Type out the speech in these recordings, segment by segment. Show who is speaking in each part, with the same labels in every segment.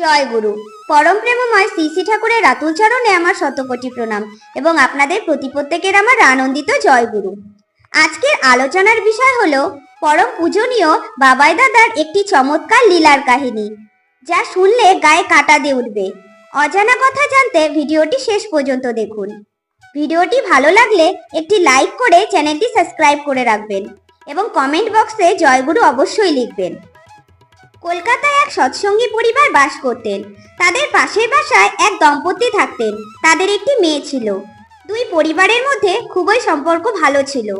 Speaker 1: জয় গুরু। পরম প্রেমময় শ্রী শ্রী ঠাকুরের রাতুল চরণে আমার শতকোটি প্রণাম এবং আপনাদের প্রতি প্রত্যেকের আমার আনন্দিত জয় গুরু। আজকের আলোচনার বিষয় হলো পরম পূজনীয় বাবাই দাদার একটি চমৎকার লীলার কাহিনী, যা শুনলে গায়ে কাটা দিয়ে উঠবে। অজানা কথা জানতে ভিডিওটি শেষ পর্যন্ত দেখুন। ভিডিওটি ভালো লাগলে একটি লাইক করে চ্যানেলটি সাবস্ক্রাইব করে রাখবেন এবং কমেন্ট বক্সে জয়গুরু অবশ্যই লিখবেন। কলকাতায় এক সৎসঙ্গী পরিবার বাস করতেন। তাদের পাশের বাসায় এক দম্পতি থাকতেন। তাদের একটি মেয়ে ছিল। দুই পরিবারের মধ্যে খুবই সম্পর্ক ভালো ছিল।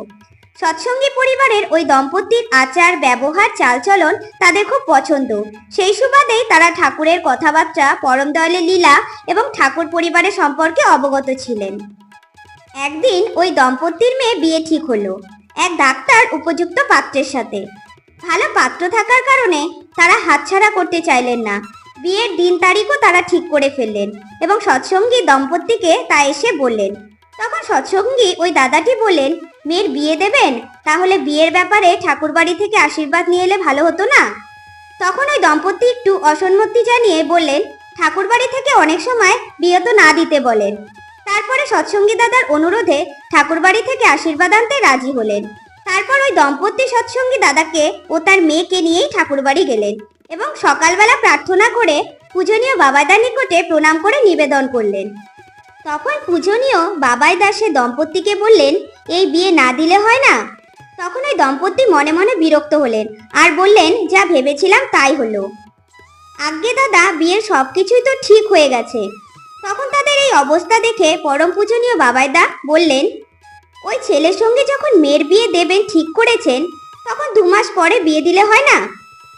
Speaker 1: সৎসঙ্গী পরিবারের ওই দম্পতির আচার, ব্যবহার, চালচলন তাদের খুব পছন্দ। সেই সুবাদেই তারা ঠাকুরের কথাবার্তা, পরম দয়ালের লীলা এবং ঠাকুর পরিবারের সম্পর্কে অবগত ছিলেন। একদিন ওই দম্পতির মেয়ে বিয়ে ঠিক হলো। এক ডাক্তার উপযুক্ত পাত্রের সাথে। পাত্র থাকার কারণে তারা হাতছাড়া করতে চাইলেন না। বিয়ের দিন তারিখও তারা ঠিক করে ফেললেন এবং সৎসঙ্গী দম্পতিকে তা এসে বললেন, তখন সৎসঙ্গী ওই দাদাটি বললেন, মেয়ের বিয়ে দেবেন? তাহলে বিয়ের ব্যাপারে ঠাকুরবাড়ি থেকে আশীর্বাদ নিয়ে এলে ভালো হতো না? তখন ওই দম্পতি একটু অসম্মতি জানিয়ে বললেন, ঠাকুরবাড়ি থেকে অনেক সময় বিয়ে তো না দিতে বলেন। তারপরে সৎসঙ্গী দাদার অনুরোধে ঠাকুরবাড়ি থেকে আশীর্বাদ আনতে রাজি হলেন। তারপর ওই দম্পতি সৎসঙ্গী দাদাকে ও তার মেয়েকে নিয়েই ঠাকুরবাড়ি গেলেন এবং সকালবেলা প্রার্থনা করে পূজনীয় বাবাদার নিকটে প্রণাম করে নিবেদন করলেন। তখন পূজনীয় বাবাই দাসে দম্পতিকে বললেন, এই বিয়ে না দিলে হয় না? তখন ওই দম্পতি মনে মনে বিরক্ত হলেন আর বললেন, যা ভেবেছিলাম তাই হলো। আজ্ঞে দাদা, বিয়ের সব কিছুই তো ঠিক হয়ে গেছে। তখন তাদের এই অবস্থা দেখে পরম পূজনীয় বাবাইদা বললেন ওই ছেলের সঙ্গে যখন মেয়ের বিয়ে দেবেন ঠিক করেছেন, তখন দু মাস পরে বিয়ে দিলে হয় না?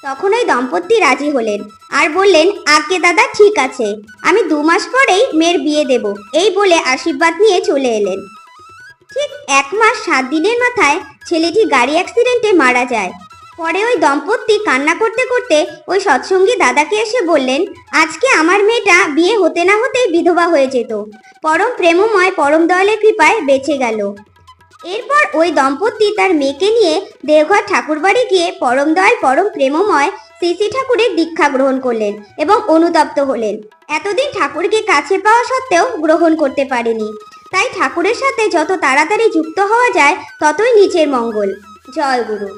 Speaker 1: তখন ওই দম্পতি রাজি হলেন আর বললেন আগে দাদা, ঠিক আছে। আমি দু মাস পরেই মেয়ের বিয়ে দেব। এই বলে আশীর্বাদ নিয়ে চলে এলেন। ঠিক এক মাস সাত দিনের মাথায় ছেলেটি গাড়ি অ্যাক্সিডেন্টে মারা যায়। পরে ওই দম্পতি কান্না করতে করতে ওই সৎসঙ্গী দাদাকে এসে বললেন, আজকে আমার মেয়েটা বিয়ে হতে না হতেই বিধবা হয়ে যেত। পরম প্রেমময়, পরম দয়ালের কৃপায় বেঁচে গেল। এরপর ওই দম্পতি তার মেয়েকে নিয়ে দেওঘর ঠাকুরবাড়ি গিয়ে পরম দয়াল, পরম প্রেমময় শ্রী ঠাকুরের দীক্ষা গ্রহণ করলেন এবং অনুতপ্ত হলেন। এতদিন ঠাকুরকে কাছে পাওয়া সত্ত্বেও গ্রহণ করতে পারেনি। তাই ঠাকুরের সাথে যত তাড়াতাড়ি যুক্ত হওয়া যায়, ততই নিচের মঙ্গল। জয় গুরু।